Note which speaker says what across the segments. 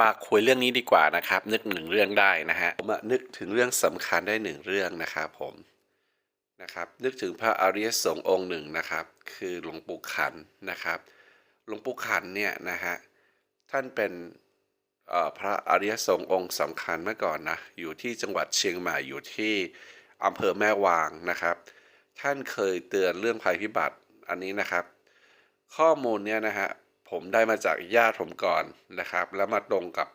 Speaker 1: มาคุยเรื่องนี้ดีกว่านะครับ นึกหนึ่งเรื่องได้นะฮะผมนึกถึงเรื่องสำคัญได้หนึ่งเรื่องนะครับผมนะครับ นึกถึงพระอริยสงฆ์องค์หนึ่งนะครับ คือหลวงปู่ขันนะครับหลวงปู่ขันเนี่ยนะฮะท่านเป็นพระอริยสงฆ์องค์สำคัญเมื่อก่อนนะอยู่ที่จังหวัดเชียงใหม่อยู่ที่อำเภอแม่วางนะครับ ท่านเคยเตือนเรื่องภัยพิบัติอันนี้นะครับ ข้อมูลเนี่ยนะฮะ ผมได้มาจากญาติผมก่อนนะครับ แล้วมาตรงกับ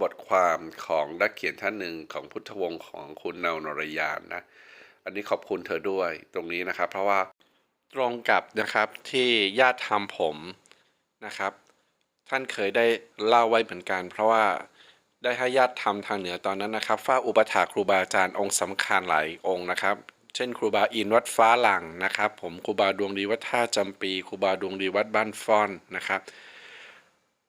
Speaker 1: บทความของนักเขียนท่านหนึ่งของพุทธวงศ์ของคุณเนานรยานนะอันนี้ขอบคุณเธอด้วยตรงนี้นะครับ เพราะว่าตรงกับนะครับที่ญาติทำผมนะครับ ท่านเคยได้เล่าไว้เหมือนกัน เพราะว่าได้ให้ญาติทำทางเหนือตอนนั้นนะครับฝ้าอุปถาครูบาอาจารย์องค์สำคัญหลายองค์นะครับ เช่นครูบาอินวัดฟ้าหลังนะครับผมครูบาดวงดีวัดท่าจำปีครูบาดวงดีวัดบ้านฟ้อนนะครับ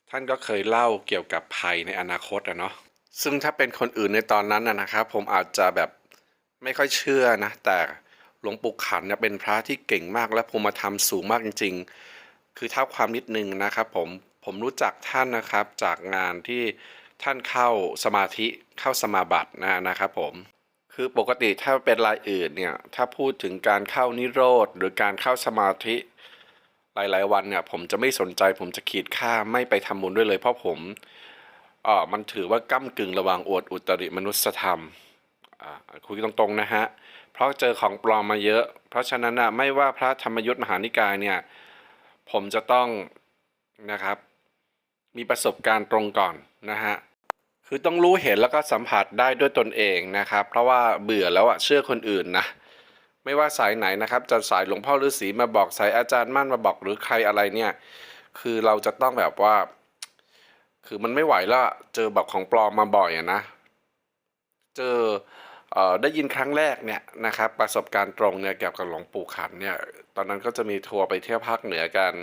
Speaker 1: ท่านก็เคยเล่าเกี่ยวกับภัยในอนาคตอะเนาะซึ่งถ้าเป็นคนอื่นในตอนนั้นนะนะครับ ผมอาจจะแบบไม่ค่อยเชื่อนะ แต่หลวงปู่ขันเนี่ยเป็นพระที่เก่งมากและภูมิธรรมสูงมากจริง ๆ คือเท่าความนิดนึงนะครับ ผมผมรู้จักท่านนะครับจากงานที่ท่านเข้าสมาธิเข้าสมาบัตินะนะครับผม คือปกติถ้าเป็นรายอื่นเนี่ยถ้าพูดถึงการเข้านิโรธหรือการเข้าสมาธิหลายๆวันเนี่ยผมจะไม่สนใจผมจะขีดค่าไม่ไปทำบุญด้วยเลย เพราะผมเอ่อมันถือว่าก้ากึ่งระหว่างอวดอุตริมนุสธรรมอ่าคุยตรงๆนะฮะเพราะเจอของปลอมมาเยอะ เพราะฉะนั้นนะไม่ว่าพระธรรมยุทธมหานิกายเนี่ยผมจะต้องนะครับ มีประสบการณ์ตรงก่อนนะฮะ คือต้องรู้เห็นแล้วก็สัมผัสได้ด้วยตนเองนะครับ เพราะว่าเบื่อแล้วอะเชื่อคนอื่นนะไม่ว่าสายไหนนะครับจะสายหลวงพ่อฤาษีมาบอกสายอาจารย์มั่นมาบอกหรือใครอะไรเนี่ยคือเราจะต้องแบบว่า คือมันไม่ไหวแล้วเจอแบบของปลอมมาบ่อยอะนะ เจอเอ่อได้ยินครั้งแรกเนี่ยนะครับ ประสบการณ์ตรงเนี่ยเกี่ยวกับหลวงปู่ขันเนี่ยตอนนั้นก็จะมีทัวร์ไปเที่ยวภาคเหนือกัน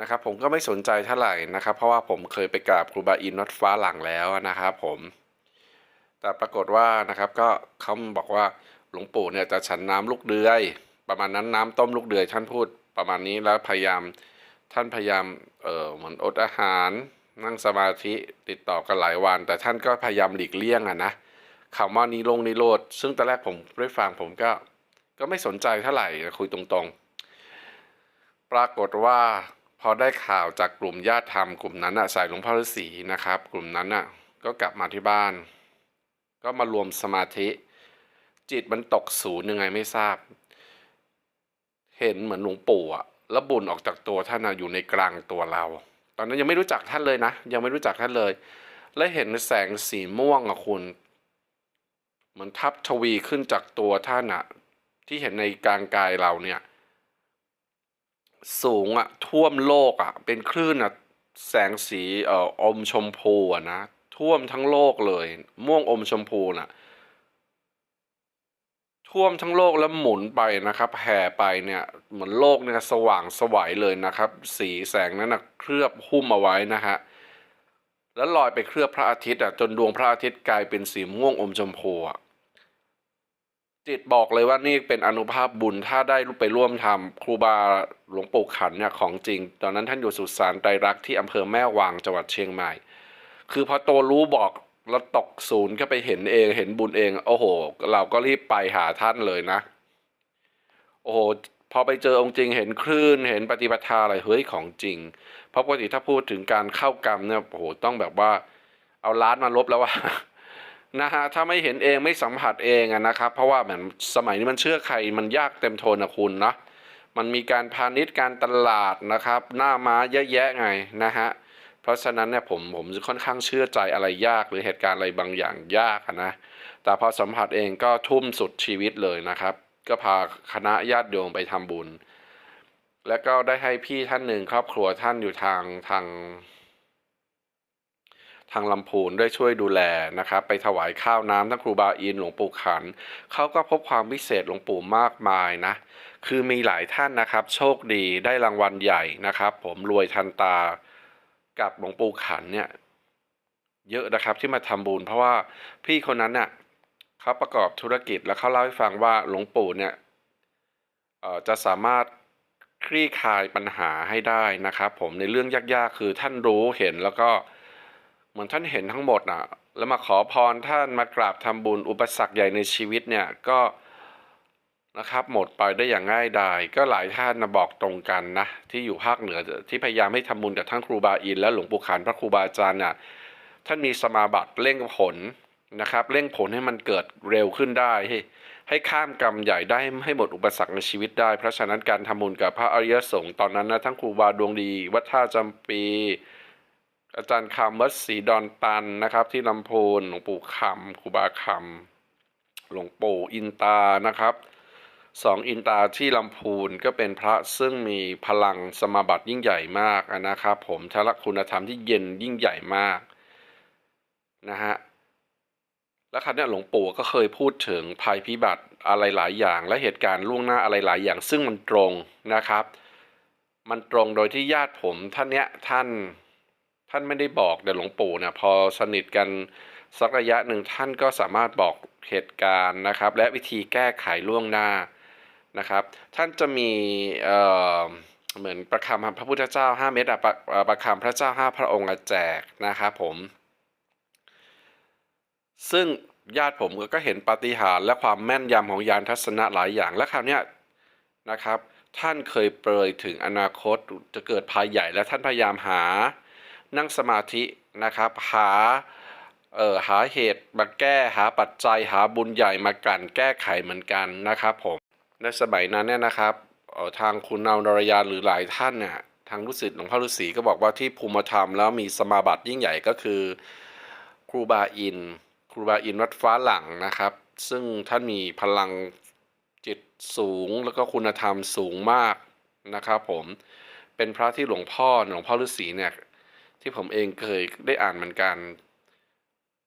Speaker 1: นะครับผมก็ไม่สนใจเท่าไหร่นะครับ เพราะว่าผมเคยไปกราบครูบาอินวัดฟ้าหลังแล้วนะครับผมแต่ปรากฏว่านะครับก็เขาบอกว่าหลวงปู่เนี่ยจะฉันน้ำลูกเดือย ประมาณนั้นน้ำต้มลูกเดือยท่านพูดประมาณนี้แล้วพยายามท่านพยายามเออเหมือนอดอาหารนั่งสมาธิติดต่อกันหลายวัน แต่ท่านก็พยายามหลีกเลี่ยงอะนะคำว่านิลงนิโรธซึ่งตอนแรกผมได้ฟังผมก็ก็ไม่สนใจเท่าไหร่คุยตรงๆ ปรากฏว่า พอได้ข่าวจากกลุ่มญาติธรรมกลุ่มนั้นอะสายหลวงพ่อฤาษีนะครับ กลุ่มนั้นอะก็กลับมาที่บ้าน ก็มารวมสมาธิ จิตมันตกศูนย์ยังไงไม่ทราบ เห็นเหมือนหลวงปู่อะแล้วบุญออกจากตัวท่านอะอยู่ในกลางตัวเรา ตอนนั้นยังไม่รู้จักท่านเลยนะ ยังไม่รู้จักท่านเลย และเห็นแสงสีม่วงอะคุณ เหมือนทับทวีขึ้นจากตัวท่านอะที่เห็นในกลางกายเราเนี่ย สูงอะท่วมโลกอะเป็นคลื่นอะแสงสีเอ่ออมชมพูอะนะท่วมทั้งโลกเลย ม่วงอมชมพูน่ะท่วมทั้งโลกแล้วหมุนไปนะครับแผ่ไปเนี่ยเหมือนโลกเนี่ยสว่างสวัยเลยนะครับ สีแสงนั้นนะเคลือบหุ้มเอาไว้นะฮะแล้วลอยไปเคลือบพระอาทิตย์อะจนดวงพระอาทิตย์กลายเป็นสีม่วงอมชมพูอะ จิตบอกเลยว่านี่เป็นอนุภาพบุญถ้าได้ไปร่วมทำครูบาหลวงปู่ขันเนี่ยของจริง ตอนนั้นท่านอยู่สุสานไตรรักที่อำเภอแม่วางจังหวัดเชียงใหม่ คือพอโตรู้บอกแล้วตกศูนย์ก็ไปเห็นเองเห็นบุญเอง โอ้โห เราก็รีบไปหาท่านเลยนะ โอ้โหพอไปเจอองค์จริงเห็นคลื่นเห็นปฏิปทาอะไรเฮ้ยของจริง เพราะปกติถ้าพูดถึงการเข้ากรรมเนี่ยโอ้โหต้องแบบว่า เอาล้านมาลบแล้วว่า นะฮะถ้าไม่เห็นเองไม่สัมผัสเองนะครับ เพราะว่าเหมือนสมัยนี้มันเชื่อใครมันยากเต็มทนนะคุณนะมันมีการพาณิชย์การตลาดนะครับ หน้าม้าเยอะแยะไงนะฮะเพราะฉะนั้นเนี่ยผมผมค่อนข้างเชื่อใจอะไรยากหรือเหตุการณ์อะไรบางอย่างยากนะแต่พอสัมผัสเองก็ทุ่มสุดชีวิตเลยนะครับ ก็พาคณะญาติโยมไปทำบุญ แล้วก็ได้ให้พี่ท่านหนึ่งครอบครัวท่านอยู่ทางทาง ทางลำพูนได้ช่วยดูแลนะครับไปถวายข้าวน้ำทั้งครูบาอินหลวงปู่ขันเขาก็พบความพิเศษหลวงปู่มากมายนะ คือมีหลายท่านนะครับ โชคดีได้รางวัลใหญ่นะครับ ผมรวยทันตากับหลวงปู่ขันเนี่ยเยอะนะครับที่มาทำบุญเพราะว่าพี่คนนั้นเนี่ยเขาประกอบธุรกิจแล้วเขาเล่าให้ฟังว่าหลวงปู่เนี่ยจะสามารถคลี่คลายปัญหาให้ได้นะครับ ผมในเรื่องยากๆ คือท่านรู้เห็นแล้วก็
Speaker 2: เหมือนท่านเห็นทั้งหมดน่ะแล้วมาขอพรท่านมากราบทำบุญอุปสรรคใหญ่ในชีวิตเนี่ยก็นะครับหมดไปได้อย่างง่ายดายก็หลายท่านนะบอกตรงกันนะที่อยู่ภาคเหนือที่พยายามให้ทำบุญกับทั้งครูบาอิน และหลวงปู่ขานพระครูบาอาจารย์น่ะท่านมีสมาบัติเร่งผลนะครับเร่งผลให้มันเกิดเร็วขึ้นได้ ให้ให้ข้ามกรรมใหญ่ได้ให้หมดอุปสรรคในชีวิตได้ เพราะฉะนั้นการทำบุญกับพระอริยสงฆ์ตอนนั้นนะทั้งครูบาดวงดี วัดท่าจำปี อาจารย์คำวัดศรีดอนตันนะครับ ที่ลำพูนหลวงปู่คำครูบาคำหลวงปู่อินตานะครับสองอินตาที่ลำพูนก็เป็นพระซึ่งมีพลังสมาบัติยิ่งใหญ่มากนะครับ ผมทละคุณธรรมที่เย็นยิ่งใหญ่มากนะฮะแล้วครั้งนี้หลวงปู่ก็เคยพูดถึงภัยพิบัติอะไรหลายอย่าง และเหตุการณ์ล่วงหน้าอะไรหลายอย่าง ซึ่งมันตรงนะครับ มันตรงโดยที่ญาติผมท่านเนี้ยท่าน ท่านไม่ได้บอกแต่หลวงปู่เนี่ยพอสนิทกันสักระยะหนึ่งท่านก็สามารถบอกเหตุการณ์นะครับ และวิธีแก้ไขล่วงหน้านะครับ ท่านจะมีเอ่อเหมือนประคำพระพุทธเจ้า 5 เม็ดอะประประคำพระเจ้า 5 พระองค์อะแจกนะครับผม ซึ่งญาติผมก็เห็นปาฏิหาริย์และความแม่นยำของยานทัศนะหลายอย่างและคราวนี้นะครับ ท่านเคยเปรยถึงอนาคตจะเกิดภัยใหญ่และท่านพยายามหา นั่งสมาธินะครับหาเอ่อหาเหตุมาแก้หาปัจจัยหาบุญใหญ่มากันแก้ไขเหมือนกันนะครับผมในสมัยนั้นเนี่ยนะครับเอ่อทางคุณนาวนรยานหรือหลายท่านเนี่ยทางลูกศิษย์หลวงพ่อฤาษีก็บอกว่าที่ภูมิธรรมแล้วมีสมาบัติยิ่งใหญ่ก็คือครูบาอิน ครูบาอินวัดฟ้าหลังนะครับ ซึ่งท่านมีพลังจิตสูงแล้วก็คุณธรรมสูงมากนะครับผมเป็นพระที่หลวงพ่อหลวงพ่อฤาษีเนี่ย ที่ผมเองเคยได้อ่านเหมือนกัน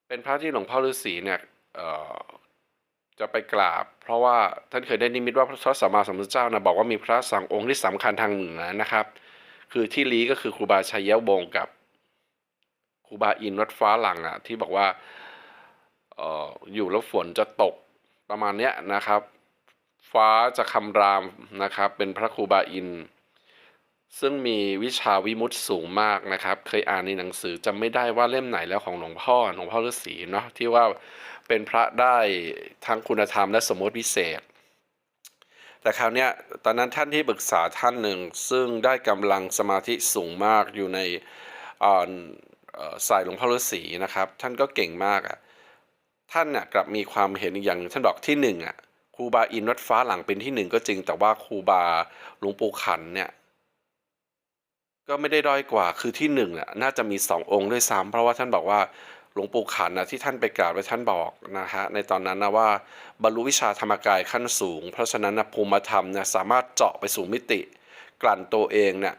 Speaker 2: เป็นพระที่หลวงพ่อฤาษีเนี่ยจะไปกราบ เพราะว่าท่านเคยได้นิมิตว่าพระสัมมาสัมพุทธเจ้านะบอกว่ามีพระสังองค์ที่สำคัญทางเหนือนะครับ คือที่ลีก็คือครูบาชัยยะวงกับครูบาอินวัดฟ้าหลังอะที่บอกว่าอออยู่แล้วฝนจะตกประมาณเนี้ยนะครับ ฟ้าจะคำรามนะครับ เป็นพระครูบาอิน ซึ่งมีวิชาวิมุตสูงมากนะครับ เคยอ่านในหนังสือจำไม่ได้ว่าเล่มไหนแล้วของหลวงพ่อหลวงพ่อฤาษีเนาะที่ว่าเป็นพระได้ทั้งคุณธรรมและสมมติพิเศษ แต่คราวเนี้ยตอนนั้นท่านที่ปรึกษาท่านหนึ่ง ซึ่งได้กำลังสมาธิสูงมากอยู่ในอ่าเอ่อสายหลวงพ่อฤาษีนะครับ ท่านก็เก่งมากอะท่านน่ะกลับมีความเห็นอีกอย่างหนึ่งท่านบอกที่หนึ่งอะครูบาอินวัดฟ้าหลังเป็นที่หนึ่งก็จริง แต่ว่าครูบาหลวงปู่ขันเนี่ย ก็ไม่ได้ด้อยกว่า คือที่หนึ่งน่ะน่าจะมีสององค์ด้วยซ้ำเพราะว่าท่านบอกว่าหลวงปู่ขันนะที่ท่านไปกราบและท่านบอกนะฮะในตอนนั้นนะว่าบรรลุวิชาธรรมกายขั้นสูง เพราะฉะนั้นนะภูมิธรรมเนี่ยสามารถเจาะไปสู่มิติ กลั่นตัวเองเนี่ย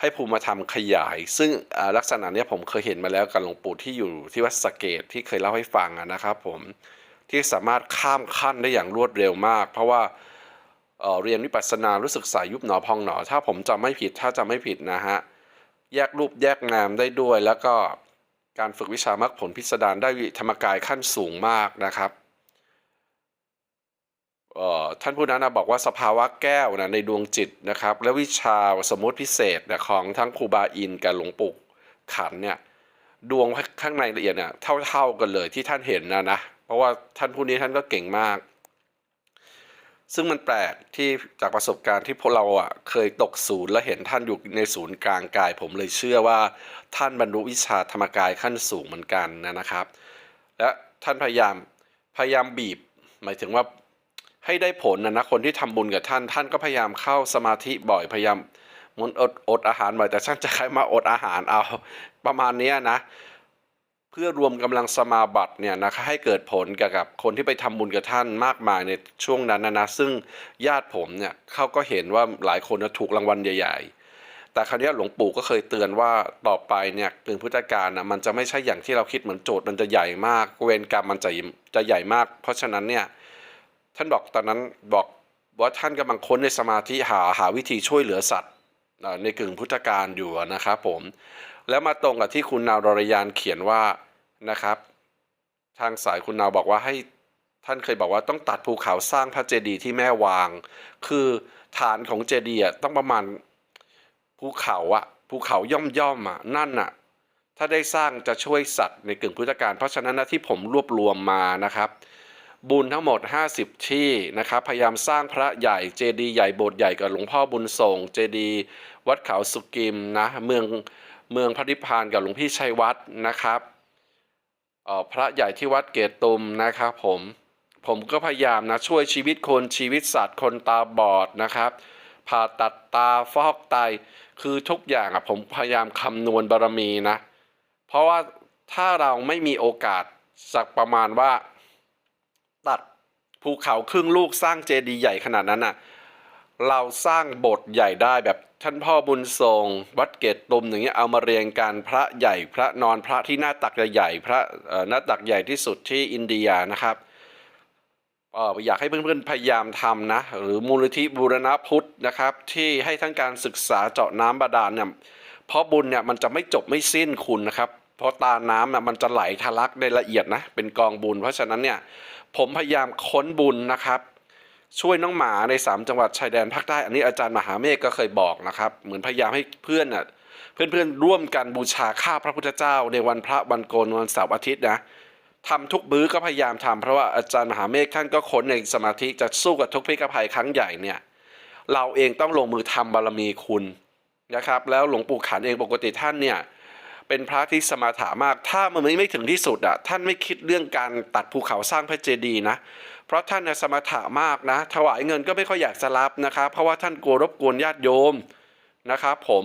Speaker 2: ให้ภูมิธรรมขยาย ซึ่งลักษณะนี้ผมเคยเห็นมาแล้วกับหลวงปู่ที่อยู่ที่วัดสเกตที่เคยเล่าให้ฟังนะครับผมที่สามารถข้ามขั้นได้อย่างรวดเร็วมาก เพราะว่าเเรียนวิปัสสนารู้สึกสายยุบหนอพองหนอ ถ้าผมจำไม่ผิดถ้าจำไม่ผิดนะฮะ แยกรูปแยกนามได้ด้วย แล้วก็การฝึกวิชามรรคผลพิสดารได้ธรรมกายขั้นสูงมากนะครับเอ่อท่านผู้นั้นนะบอกว่าสภาวะแก้วนะในดวงจิตนะครับ และวิชาสมมติพิเศษนะของทั้งครูบาอินกับหลวงปู่ขันเนี่ยดวงข้างในละเอียดเนี่ยเท่าๆกันเลยที่ท่านเห็นนะนะเพราะว่าท่านผู้นี้ท่านก็เก่งมาก ซึ่งมันแปลกที่จากประสบการณ์ที่พวกเราอะเคยตกศูนย์และเห็นท่านอยู่ในศูนย์กลางกาย ผมเลยเชื่อว่า ท่านบรรลุวิชาธรรมกายขั้นสูงเหมือนกันนะนะครับ และท่านพยายามพยายามบีบ หมายถึงว่าให้ได้ผลนะนะคนที่ทำบุญกับท่านท่านก็พยายามเข้าสมาธิบ่อยพยายามมันอดอดอาหารบ่อยแต่ท่านจะใครมาอดอาหารเอาประมาณนี้นะ เพื่อรวมกำลังสมาบัติเนี่ยนะคะให้เกิดผลกับกับคนที่ไปทำบุญกับท่านมากมายในช่วงนั้นนะนะซึ่งญาติผมเนี่ยเขาก็เห็นว่าหลายคนนะถูกรางวัลใหญ่ ๆ แต่คราวนี้หลวงปู่ก็เคยเตือนว่าต่อไปเนี่ยถึงพุทธกาลนะมันจะไม่ใช่อย่างที่เราคิดเหมือนโจทย์มันจะใหญ่มาก เวรกรรมมันจะจะใหญ่มาก เพราะฉะนั้นเนี่ยท่านบอกตอนนั้นบอกว่าท่านกำลังค้นในสมาธิหาหาวิธีช่วยเหลือสัตว์ในกึ่งพุทธกาลอยู่นะครับผม แล้วมาตรงกับที่คุณนาวรรยานเขียนว่านะครับ ทางสายคุณนาวบอกว่าให้ท่านเคยบอกว่าต้องตัดภูเขาสร้างพระเจดีย์ที่แม่วาง คือฐานของเจดีย์อะต้องประมาณภูเขาอะภูเขาย่อมย่อมอะนั่นอะถ้าได้สร้างจะช่วยสัตว์ในกึ่งพุทธการเพราะฉะนั้นนะที่ผมรวบรวมมานะครับ บุญทั้งหมด 50 ที่นะครับพยายามสร้างพระใหญ่เจดีย์ใหญ่โบสถ์ใหญ่กับหลวงพ่อบุญส่งเจดีย์วัดเขาสุกิมนะเมือง เมืองพระนิพพานกับหลวงพี่ชัยวัฒน์นะครับพระใหญ่ที่วัดเกตตุมนะครับผมผมก็พยายามนะช่วยชีวิตคนชีวิตสัตว์คนตาบอดนะครับผ่าตัดตาฟอกไตคือทุกอย่างอะผมพยายามคำนวณบารมีนะ เพราะว่าถ้าเราไม่มีโอกาสสักประมาณว่า ตัดภูเขาครึ่งลูกสร้างเจดีย์ใหญ่ขนาดนั้นน่ะ เราสร้างโบสถ์ใหญ่ได้แบบท่านพ่อบุญทรง วัดเกตตุมอย่างเงี้ยเอามาเรียงกันพระใหญ่พระนอนพระที่หน้าตักใหญ่พระหน้าตักใหญ่ที่สุดที่อินเดียนะครับอยากให้เพื่อนๆพยายามทำนะหรือมูลนิธิบูรณพุทธนะครับที่ให้ทั้งการศึกษาเจาะน้ำบาดาลเนี่ยเพราะบุญเนี่ยมันจะไม่จบไม่สิ้นคุณนะครับเพราะตาน้ำน่ะมันจะไหลทะลักได้ละเอียดนะเป็นกองบุญ เพราะฉะนั้นเนี่ยผมพยายามค้นบุญนะครับ ช่วยน้องหมาใน 3 จังหวัดชายแดนภาคใต้ อันนี้อาจารย์มหาเมฆก็เคยบอกนะครับ เหมือนพยายามให้เพื่อนน่ะเพื่อนๆร่วมกันบูชาข้าพระพุทธเจ้า ในวันพระวันโกนวันเสาร์อาทิตย์นะทำทุกบื้อก็พยายามทำเพราะว่าอาจารย์มหาเมฆท่านก็ค้นในสมาธิจะสู้กับทุกพิกภัยครั้งใหญ่เนี่ยเราเองต้องลงมือทำบารมีคุณนะครับ แล้วหลวงปู่ขันเองปกติท่านเนี่ยเป็นพระที่สมาถามากถ้ามันไม่ถึงที่สุดอะท่านไม่คิดเรื่องการตัดภูเขาสร้างพระเจดีย์นะ เพราะท่านเนี่ยสมถามากนะ ถวายเงินก็ไม่ค่อยอยากจะรับนะครับ เพราะว่าท่านกลัวรบกวนญาติโยมนะครับผม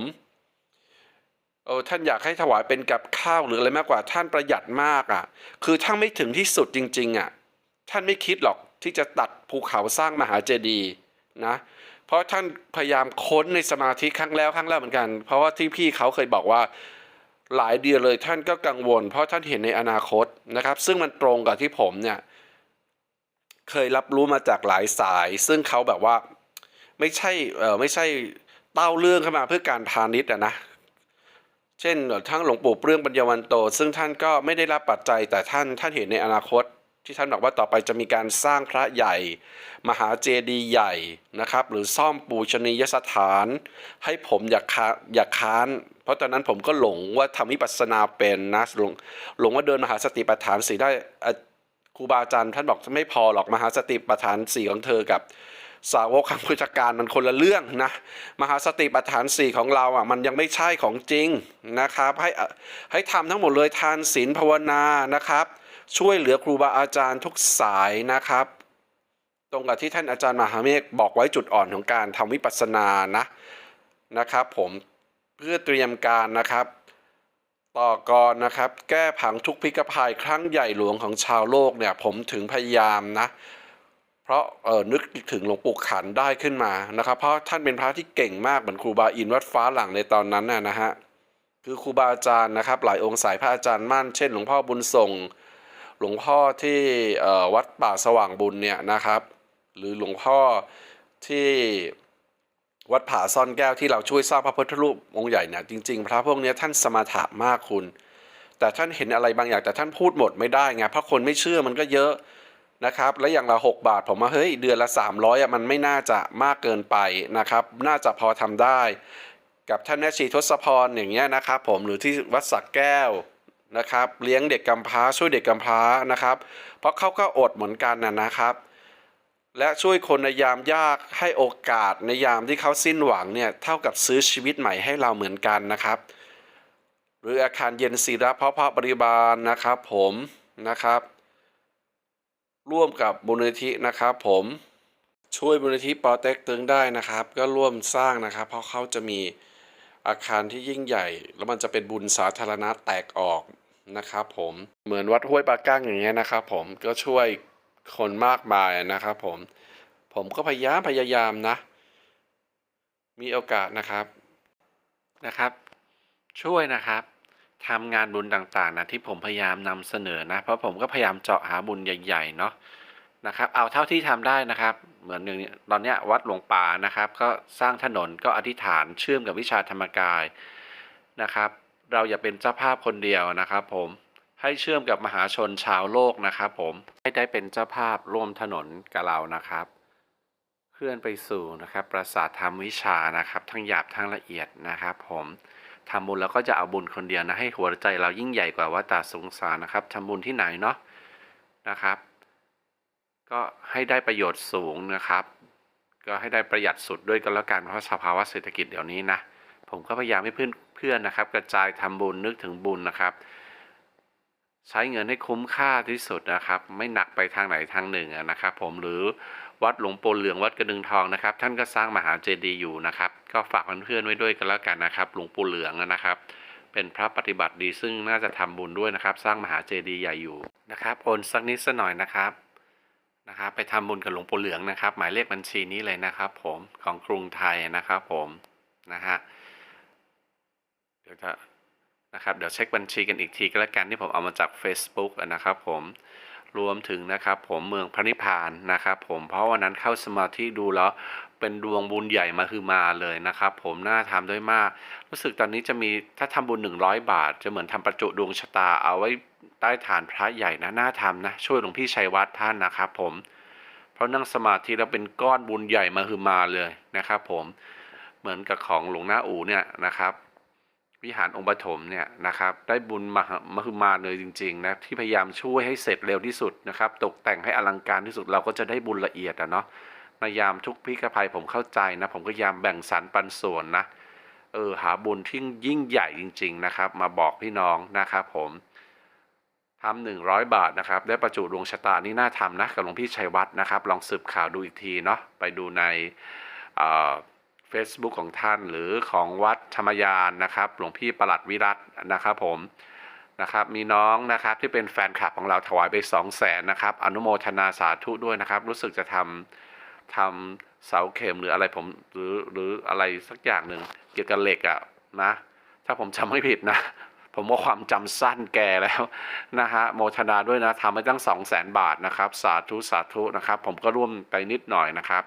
Speaker 2: เออท่านอยากให้ถวายเป็นกับข้าวหรืออะไรมากกว่าท่านประหยัดมากอะ คือถ้านไม่ถึงที่สุดจริง ๆอะท่านไม่คิดหรอกที่จะตัดภูเขาสร้างมหาเจดีย์นะเพราะท่านพยายามค้นในสมาธิครั้งแล้วครั้งแล้วเหมือนกัน เพราะว่าที่พี่เขาเคยบอกว่าหลายเดือนเลยท่านก็กังวล เพราะท่านเห็นในอนาคตนะครับ ซึ่งมันตรงกับที่ผมเนี่ย เคยรับรู้มาจากหลายสาย ซึ่งเขาแบบว่าไม่ใช่เออไม่ใช่เต้าเรื่องเข้ามาเพื่อการพาณิชย์อะนะเช่นทั้งหลวงปู่เปลื้องปัญญาวันโต ซึ่งท่านก็ไม่ได้รับปัจจัยแต่ท่านท่านเห็นในอนาคต ที่ท่านบอกว่าต่อไปจะมีการสร้างพระใหญ่ มหาเจดีย์ใหญ่นะครับ หรือซ่อมปูชนียสถาน ให้ผมอยากค้าอยากค้าน เพราะตอนนั้นผมก็หลงว่าทำวิปัสสนาเป็นนะหลงหลงว่าเดินมหาสติปัฏฐานสีได้อะ ครูบาอาจารย์ท่านบอกไม่พอหรอกมหาสติปัฏฐานสี่ของเธอกับสาวกคำพุทธการมันคนละเรื่องนะมหาสติปัฏฐานสี่ของเราอะมันยังไม่ใช่ของจริงนะครับ ให้อะให้ทำทั้งหมดเลยทานศีลภาวนานะครับ ช่วยเหลือครูบาอาจารย์ทุกสายนะครับ ตรงกับที่ท่านอาจารย์มหาเมฆบอกไว้จุดอ่อนของการทำวิปัสสนานะนะครับ ผมเพื่อเตรียมการนะครับ ต่อกรนะครับ แก้ผังทุกพิกภัยครั้งใหญ่หลวงของชาวโลกเนี่ย ผมถึงพยายามนะ เพราะเออนึกถึงหลวงปู่ขันได้ขึ้นมานะครับ เพราะท่านเป็นพระที่เก่งมากเหมือนครูบาอินวัดฟ้าหลังในตอนนั้นน่ะนะฮะคือครูบาอาจารย์นะครับ หลายองค์สายพระอาจารย์มั่น เช่น หลวงพ่อบุญส่ง หลวงพ่อที่ออวัดป่าสว่างบุญเนี่ยนะครับ หรือหลวงพ่อที่ วัดผาซ่อนแก้วที่เราช่วยสร้างพระพุทธรูปองค์ใหญ่เนี่ยจริงๆ พระพวกนี้ท่านสมาถะมากคุณ แต่ท่านเห็นอะไรบางอย่างแต่ท่านพูดหมดไม่ได้ไงเพราะคนไม่เชื่อมันก็เยอะนะครับ และอย่างละหกบาทผมว่าเฮ้ยเดือนละ 300อะมันไม่น่าจะมากเกินไปนะครับ น่าจะพอทำได้ กับท่านแม่ชีทศพรอย่างเงี้ยนะครับ ผมหรือที่วัดสักแก้วนะครับ เลี้ยงเด็กกำพร้าช่วยเด็กกำพร้านะครับ เพราะเขาก็อดเหมือนกันนะนะครับ และช่วยคนในยามยากให้โอกาสในยามที่เขาสิ้นหวังเนี่ยเท่ากับซื้อชีวิตใหม่ให้เราเหมือนกันนะครับ หรืออาคารเย็นศิระเพาะพระบริบาลนะครับผมนะครับ ร่วมกับมูลนิธินะครับผมช่วยมูลนิธิปอเต็กตึงได้นะครับ ก็ร่วมสร้างนะครับ เพราะเขาจะมีอาคารที่ยิ่งใหญ่ แล้วมันจะเป็นบุญสาธารณะแตกออกนะครับ ผมเหมือนวัดห้วยปลาก้างอย่างเงี้ยนะครับ ผมก็ช่วย คนมากมายนะครับผม ผมก็พยายามพยายามนะ มีโอกาสนะครับ
Speaker 3: นะครับ ช่วยนะครับทำงานบุญต่างๆนะที่ผมพยายามนำเสนอนะ เพราะผมก็พยายามเจาะหาบุญใหญ่ๆเนาะนะครับ เอาเท่าที่ทำได้นะครับ เหมือนอย่างนี้ตอนนี้วัดหลวงป่านะครับ ก็สร้างถนนก็อธิษฐานเชื่อมกับวิชาธรรมกายนะครับ เราอย่าเป็นเจ้าภาพคนเดียวนะครับผม ให้เชื่อมกับมหาชนชาวโลกนะครับผมให้ได้เป็นเจ้าภาพร่วมถนนกับเรานะครับ เคลื่อนไปสู่นะครับ ประสาทธรรมวิชานะครับ ทั้งหยาบทั้งละเอียดนะครับผมทำบุญแล้วก็จะเอาบุญคนเดียวนะให้หัวใจเรายิ่งใหญ่กว่าวัฏฏะสงสารนะครับทำบุญที่ไหนเนาะนะครับ ก็ให้ได้ประโยชน์สูงนะครับ ก็ให้ได้ประหยัดสุดด้วยกันแล้วกันเพราะสภาวะเศรษฐกิจเดี๋ยวนี้นะผมก็พยายามให้เพื่อนเพื่อนนะครับ กระจายทำบุญนึกถึงบุญนะครับ ใช้เงินให้คุ้มค่าที่สุดนะครับ ไม่หนักไปทางไหนทางหนึ่งนะครับ ผมหรือวัดหลวงปู่เหลืองวัดกระดึงทองนะครับ ท่านก็สร้างมหาเจดีย์อยู่นะครับ ก็ฝากเพื่อนๆไว้ด้วยกันแล้วกันนะครับ หลวงปู่เหลืองนะครับ เป็นพระปฏิบัติดีซึ่งน่าจะทำบุญด้วยนะครับ สร้างมหาเจดีย์ใหญ่อยู่นะครับโอนสักนิดสักหน่อยนะครับนะครับ ไปทำบุญกับหลวงปู่เหลืองนะครับ หมายเลขบัญชีนี้เลยนะครับ ผมของกรุงไทยนะครับ ผมนะฮะเดี๋ยวจะ นะครับเดี๋ยวเช็คบัญชีกันอีกทีก็แล้วกันที่ผมเอามาจาก Facebook นะครับผมรวมถึงนะครับผมเมืองพระนิพพานนะครับผมเพราะวันนั้นเข้าสมาธิดูแล้วเป็นดวงบุญใหญ่มาคือมาเลยนะครับ ผมน่าทำด้วยมาก รู้สึกตอนนี้จะมีถ้าทำบุญ 100 บาท จะเหมือนทำประจุดวงชะตาเอาไว้ใต้ฐานพระใหญ่นะน่าทำนะช่วยหลวงพี่ชัยวัฒน์ท่านนะครับผมเพราะนั่งสมาธิแล้วเป็นก้อนบุญใหญ่มาคือมาเลยนะครับ ผมเหมือนกับของหลวงหน้าอูเนี่ยนะครับ วิหารองค์ปฐมเนี่ยนะครับได้บุญมหามหึมาเลยจริงๆนะที่พยายามช่วยให้เสร็จเร็วที่สุดนะครับตกแต่งให้อลังการที่สุดเราก็จะได้บุญละเอียดอะเนาะในยามทุกพิกภัยผมเข้าใจนะผมก็พยายามแบ่งสรรปันส่วนนะเออหาบุญที่ยิ่งใหญ่จริง ๆนะครับ มาบอกพี่น้องนะครับผมทำหนึ่งร้อยบาทนะครับ ได้ประจุดวงชะตานี่น่าทำนะกับหลวงพี่ชัยวัฒน์นะครับ ลองสืบข่าวดูอีกทีเนาะไปดูในออ Facebook ของท่านหรือของวัดธรรมยานนะครับ หลวงพี่ประหลัดวิรัตนะครับผมนะครับมีน้องนะครับที่เป็นแฟนคลับของเราถวายไป 2 0 0แสนนะครับ อนุโมทนาสาธุด้วยนะครับ รู้สึกจะทำทำเสาเข็มหรืออะไรผมหรือหรืออะไรสักอย่างหนึ่งเกี่ยวกับเหล็กอะนะ ถ้าผมจำไม่ผิดนะ ผมว่าความจำสั้นแก่แล้วนะฮะโมทนาด้วยนะทำไปตั้ง 2 0 0แสนบาทนะครับ สาธุสาธุนะครับ ผมก็ร่วมไปนิดหน่อยนะครับ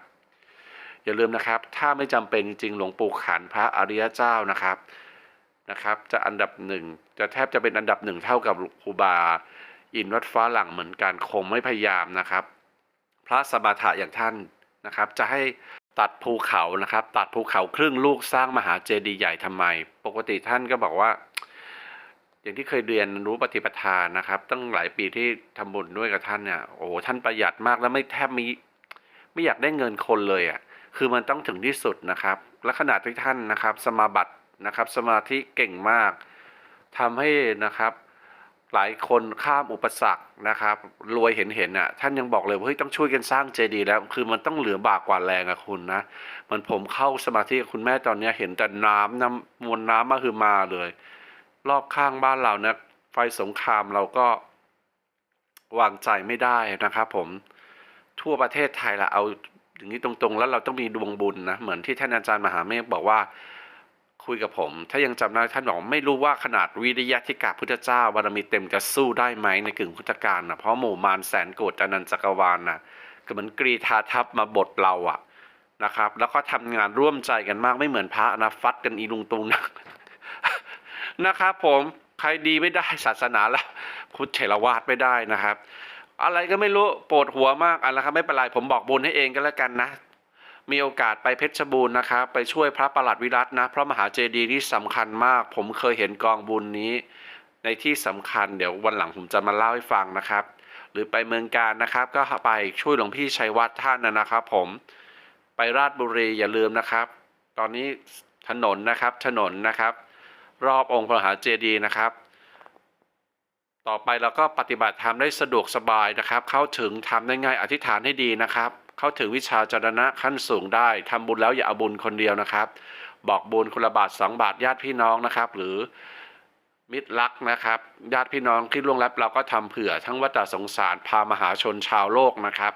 Speaker 3: อย่าลืมนะครับ ถ้าไม่จำเป็นจริงหลวงปู่ขันพระอริยเจ้านะครับนะครับ จะอันดับหนึ่งจะแทบจะเป็นอันดับหนึ่งเท่ากับครูบา อินวัดฟ้าหลังเหมือนกันคงไม่พยายามนะครับ พระสมถะอย่างท่านนะครับ จะให้ตัดภูเขานะครับ ตัดภูเขาครึ่งลูกสร้างมหาเจดีย์ใหญ่ทำไม ปกติท่านก็บอกว่า อย่างที่เคยเรียนรู้ปฏิปทานนะครับ ตั้งหลายปีที่ทำบุญด้วยกับท่านเนี่ยโอ้โหท่านประหยัดมากแล้วไม่แทบมีไม่อยากได้เงินคนเลยอะ คือมันต้องถึงที่สุดนะครับ และขณะที่ท่านนะครับ สมาบัตินะครับ สมาธิเก่งมากทำให้นะครับ หลายคนข้ามอุปสรรคนะครับ รวยเห็นเห็นอะท่านยังบอกเลยว่าเฮ้ยต้องช่วยกันสร้างเจดีย์แล้ว คือมันต้องเหลือบากกว่าแรงอะคุณนะเหมันผมเข้าสมาธิกับคุณแม่ตอนนี้เห็นแต่น้ำน้ำมวลน้ำมาคือมาเลย รอบข้างบ้านเรานะไฟสงครามเราก็วางใจไม่ได้นะครับ ผมทั่วประเทศไทยละเอา อย่างนี้ตรงๆ แล้วเราต้องมีดวงบุญนะเหมือนที่ท่านอาจารย์มหาเมฆบอกว่าคุยกับผม ถ้ายังจำได้ท่านบอกไม่รู้ว่าขนาดวิริยะที่กาพุทธเจ้าบารมีเต็มจะสู้ได้ไหมในกึ่งพุทธกาลนะเพราะหมู่มารแสนโกรธอนันตจักรวาลนะคือมันกรีธาทัพมาบทเราอะนะครับ แล้วก็ทำงานร่วมใจกันมากไม่เหมือนพระนะฟัดกันอีลุงตุงนะนะครับผมใครดีไม่ได้ศาสนาล้วพุทธเถรวาทไม่ได้นะครับ อะไรก็ไม่รู้ปวดหัวมากอันะครับไม่เป็นไรผมบอกบุญให้เองก็แล้วกันนะ มีโอกาสไปเพชรบูรณ์นะครับไปช่วยพระประหลัดวิรัตนะพระมหาเจดีย์นี่สำคัญมาก ผมเคยเห็นกองบุญนี้ ในที่สำคัญเดี๋ยววันหลังผมจะมาเล่าให้ฟังนะครับ หรือไปเมืองการนะครับ ก็ไปช่วยหลวงพี่ชัยวัฒน์ท่านนะนะครับ ผมไปราชบุรีอย่าลืมนะครับ ตอนนี้ถนนนะครับถนนนะครับ รอบองค์พระมหาเจดีย์นะครับ ต่อไปเราก็ปฏิบัติธรรมได้สะดวกสบายนะครับ เข้าถึงทำได้ง่ายอธิษฐานให้ดีนะครับ เข้าถึงวิชาจรณะขั้นสูงได้ทำบุญแล้วอย่าเอาบุญคนเดียวนะครับ บอกบุญคนละบาทสองบาทญาติพี่น้องนะครับ หรือมิตรรักนะครับ ญาติพี่น้องที่ล่วงลับเราก็ทำเผื่อทั้งวัฏสงสารพามหาชนชาวโลกนะครับ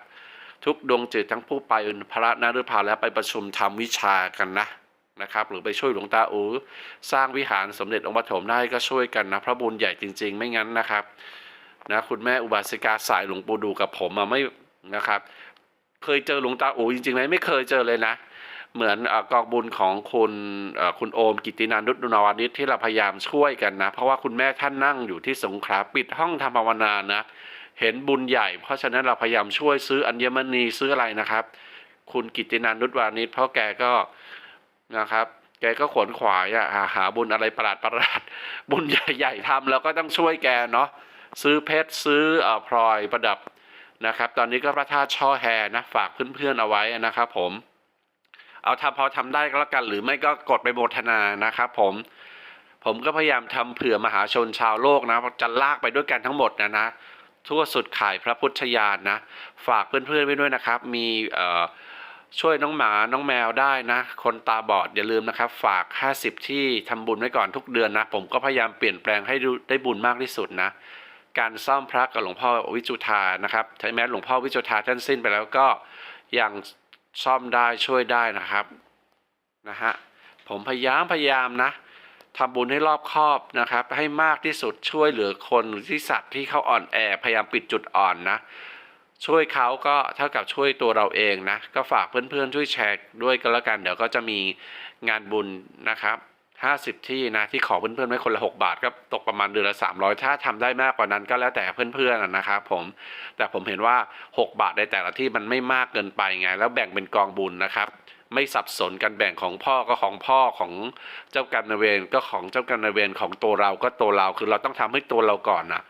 Speaker 3: ทุกดวงจิตทั้งผู้ไปอุนพระนฤพาและไปประชุมทำวิชากันนะ นะครับหรือไปช่วยหลวงตาอูสร้างวิหารสมเด็จองค์ปฐมได้ก็ช่วยกันนะพระบุญใหญ่จริง ๆ ไม่งั้นนะครับนะคุณแม่อุบาสิกาสายหลวงปู่ดูกับผมอะไม่นะครับ เคยเจอหลวงตาอูจริงๆไหมไม่เคยเจอเลยนะ เหมือนอกองบุญของคุณคุณโอมกิตินันท์นุตนาวานิชที่เราพยายามช่วยกันนะ เพราะว่าคุณแม่ท่านนั่งอยู่ที่สงขลาปิดห้องทำภาวนานะ เห็นบุญใหญ่ เพราะฉะนั้นเราพยายามช่วยซื้ออัญมณีซื้ออะไรนะครับ คุณกิตินันท์นุตวานิชเพราะแกก็ นะครับ แกก็ขวนขวายอะหาหาบุญอะไรประหลาดประหลาดบุญใหญ่ๆทำแล้วก็ต้องช่วยแกเนาะซื้อเพชรซื้ออพลอยประดับนะครับ ตอนนี้ก็พระธาตุช่อแฮนะฝากเพื่อนๆเอาไว้นะครับผมเอาทำพอทำได้ก็แล้วกันหรือไม่ก็กดไปโมทนานะครับผมผมก็พยายามทำเผื่อมหาชนชาวโลกนะจะลากไปด้วยกันทั้งหมดนะนะทั่วสุดข่ายพระพุทธญาณนะฝากเพื่อนๆไว้ด้วยนะครับ มีเอ่อ ช่วยน้องหมาน้องแมวได้นะ คนตาบอดอย่าลืมนะครับ ฝาก 50 ที่ทำบุญไว้ก่อนทุกเดือนนะ ผมก็พยายามเปลี่ยนแปลงให้ได้บุญมากที่สุดนะ การซ่อมพระกับหลวงพ่อวิจุธานะครับถึงแม้หลวงพ่อวิจุธาท่านสิ้นไปแล้วก็ยังซ่อมได้ช่วยได้นะครับนะฮะผมพยายามพยายามนะทำบุญให้รอบคอบนะครับ ให้มากที่สุดช่วยเหลือคนหรือที่สัตว์ที่เขาอ่อนแอพยายามปิดจุดอ่อนนะ ช่วยเขาก็เท่ากับช่วยตัวเราเองนะ ก็ฝากเพื่อนๆ ช่วยแชร์ด้วยกันแล้วกัน เดี๋ยวก็จะมีงานบุญนะครับ 50 ที่นะที่ขอเพื่อนๆไว้คนละ 6 บาทก็ตกประมาณเดือนละ 300 ถ้าทำได้มากกว่านั้นก็แล้วแต่เพื่อนๆนะครับผมแต่ผมเห็นว่า 6 บาทในแต่ละที่มันไม่มากเกินไปไง แล้วแบ่งเป็นกองบุญนะครับไม่สับสนกันแบ่งของพ่อก็ของพ่อของเจ้ากรรมนายเวรก็ของเจ้ากรรมนายเวรของตัวเราก็ตัวเราคือเราต้องทำให้ตัวเราก่อนนะ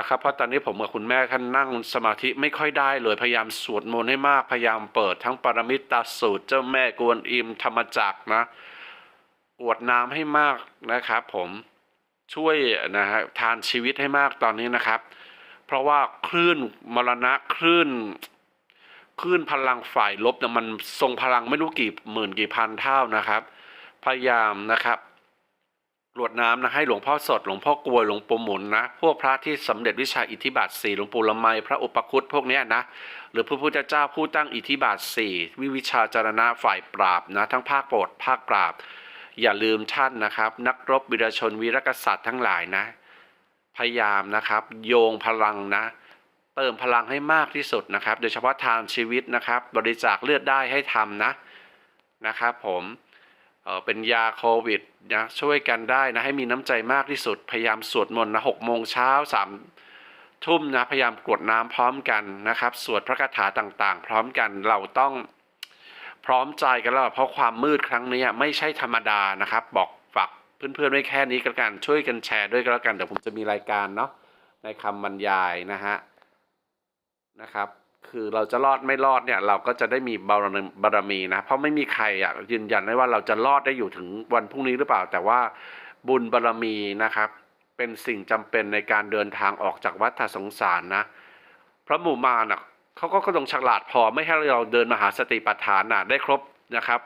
Speaker 3: นะครับ เพราะตอนนี้ผมกับคุณแม่ท่านนั่งสมาธิไม่ค่อยได้เลย พยายามสวดมนต์ให้มาก พยายามเปิดทั้งปรมิตตสูตร เจ้าแม่กวนอิมธรรมจักนะกรวดน้ำให้มากนะครับผมช่วยนะฮะทานชีวิตให้มากตอนนี้นะครับ เพราะว่าคลื่นมรณะคลื่นคลื่นพลังฝ่ายลบเนี่ยมันทรงพลังไม่รู้กี่หมื่นกี่พันเท่านะครับ พยายามนะครับ รวดน้ำนะให้หลวงพ่อสด หลวงพ่อกลวยหลวงปู่หมุนนะ พวกพระที่สำเร็จวิชาอิทธิบาทสี่หลวงปู่ละไมพระอุปคุตพวกเนี้ยนะ หรือพระพุทธเจ้าผู้ตั้งอิทธิบาทสี่วิวิชาจารณะฝ่ายปราบนะ ทั้งภาคโปรดภาคปราบ อย่าลืมท่านนะครับ นักรบวิรชนวีรกษัตริย์ทั้งหลายนะ พยายามนะครับ โยงพลังนะเติมพลังให้มากที่สุดนะครับ โดยเฉพาะทางชีวิตนะครับ บริจาคเลือดได้ให้ทำนะนะครับ ผม เออเป็นยาโควิดนะช่วยกันได้นะให้มีน้ำใจมากที่สุด พยายามสวดมนต์นะหกโมงเช้าสามทุ่มนะพยายามกรวดน้ำพร้อมกันนะครับ สวดพระคาถาต่างๆ พร้อมกันเราต้องพร้อมใจกันแล้วเพราะความมืดครั้งนี้ไม่ใช่ธรรมดานะครับ บอกฝากเพื่อนๆไว้แค่นี้ก็แล้วกันช่วยกันแชร์ด้วยก็แล้วกันเดี๋ยวผมจะมีรายการเนาะในคำบรรยายนะฮะนะครับ คือเราจะรอดไม่รอดเนี่ยเราก็จะได้มีบารมีบารมีนะ เพราะไม่มีใครอะยืนยันได้ว่าเราจะรอดได้อยู่ถึงวันพรุ่งนี้หรือเปล่า แต่ว่าบุญบารมีนะครับ เป็นสิ่งจำเป็นในการเดินทางออกจากวัฏสงสารนะพระหมู่มารน่ะเขาก็ต้องฉลาดพอไม่ให้เราเดินมหาสติปัฏฐานน่ะได้ครบนะครับ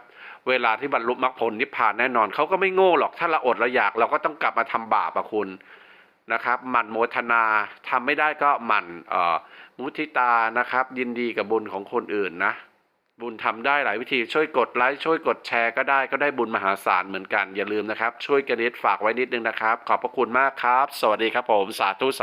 Speaker 3: เวลาที่บรรลุมรรคผลนิพพานแน่นอนเขาก็ไม่โง่หรอกถ้าเราอดเราอยาก เราก็ต้องกลับมาทำบาปอะคุณนะครับหมั่นโมทนาทำไม่ได้ก็หมั่นเอ่อ มุทิตานะครับ ยินดีกับบุญของคนอื่นนะ บุญทำได้หลายวิธีช่วยกดไลค์ช่วยกดแชร์ก็ได้ก็ได้บุญมหาศาลเหมือนกันอย่าลืมนะครับ ช่วยกระนิดฝากไว้นิดนึงนะครับ ขอบพระคุณมากครับ สวัสดีครับผมสาธุ